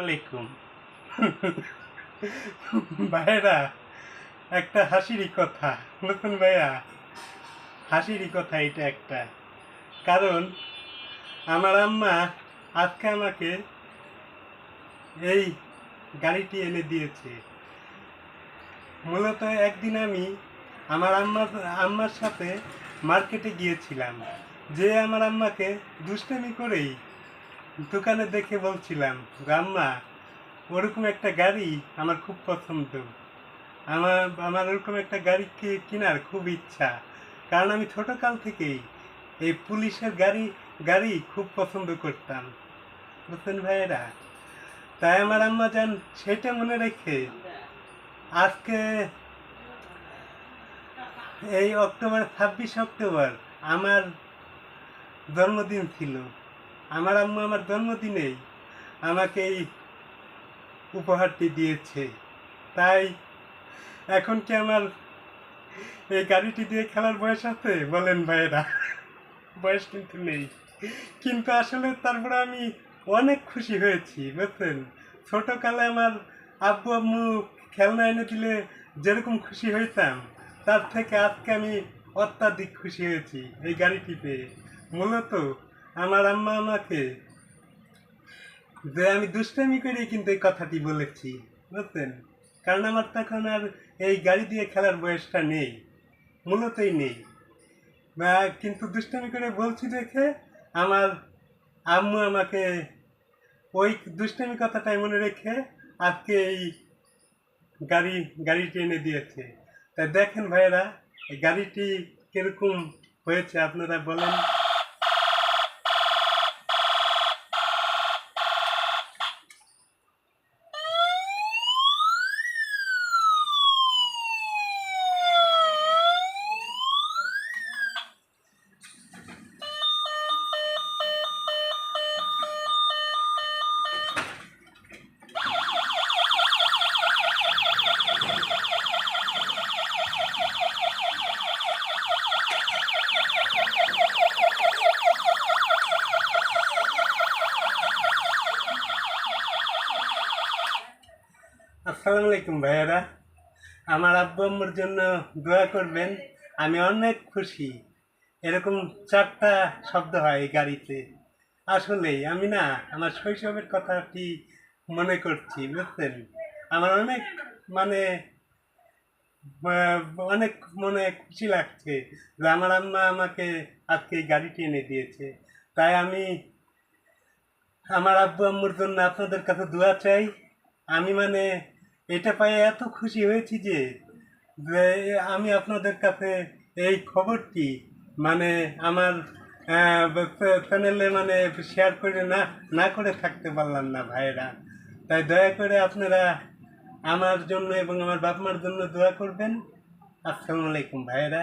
আলাইকুম ভাইরা একটা হাসিরই কথা। নতুন ভাইয়া, হাসিরই কথা এটা একটা। কারণ, আমার আম্মা আজকে আমাকে এই গাড়িটি এনে দিয়েছে। মূলত একদিন আমি আমার আম্মার আম্মার সাথে মার্কেটে গিয়েছিলাম। যে আমার আম্মাকে দুষ্টামি করেই দোকানে দেখে বলছিলাম আম্মা ওরকম একটা গাড়ি আমার খুব পছন্দ। আমার আমার ওরকম একটা গাড়ি কেনার খুব ইচ্ছা। কারণ আমি ছোটকাল থেকেই এই পুলিশের গাড়ি গাড়ি খুব পছন্দ করতাম। বুঝলেন ভাইয়েরা, তাই আমার আম্মা যান সেটা মনে রেখে আজকে এই অক্টোবর, ছাব্বিশ অক্টোবর আমার জন্মদিন ছিল। আমার আম্মু আমার জন্মদিনেই আমাকে এই উপহারটি দিয়েছে। তাই এখন কি আমার এই গাড়িটি দিয়ে খেলার বয়স আছে? বলেন ভাইয়েরা। বয়স কিন্তু নেই। কিন্তু আসলে তারপরে আমি অনেক খুশি হয়েছি, বুঝছেন? ছোটোকালে আমার আব্বু আম্মু খেলনা এনে দিলে যেরকম খুশি হইতাম, তার থেকে আজকে আমি অত্যাধিক খুশি হয়েছি এই গাড়িটি পেয়ে। মূলত আমার আম্মা আমাকে যে আমি দুষ্টামি করে কিন্তু এই কথাটি বলেছি, বুঝছেন? কারণ আমার তখন আর এই গাড়ি দিয়ে খেলার বয়সটা নেই, মূলতই নেই। বা কিন্তু দুষ্টামি করে বলছি দেখে আমার আম্মু আমাকে ওই দুষ্টামি কথাটাই মনে রেখে আজকে এই গাড়ি গাড়িটি এনে দিয়েছে। তাই দেখেন ভাইয়েরা গাড়িটি কীরকম হয়েছে আপনারা বলেন। আসসালামু আলাইকুম ভাইয়েরা। আমার আব্বু আম্মুর জন্য দোয়া করবেন, আমি অনেক খুশি। এরকম চারটা শব্দ হয় গাড়িতে। আসলেই আমি না আমার শৈশবের কথাটি মনে করছি, বুঝছেন? আমার অনেক মানে অনেক মনে খুশি লাগছে যে আমার আম্মা আমাকে আজকে এই গাড়িটি এনে দিয়েছে। তাই আমি আমার আব্বু আম্মুর জন্য আপনাদের কাছে দোয়া চাই। আমি মানে এটা পাই এত খুশি হয়েছি যে আমি আপনাদের কাছে এই খবরটি মানে আমার প্যানেলে মানে শেয়ার করে না না করে থাকতে পারলাম না ভাইরা তাই দয়া করে আপনারা আমার জন্য এবং আমার বাপ মার জন্য দোয়া করবেন। আসসালামু আলাইকুম ভাইয়েরা।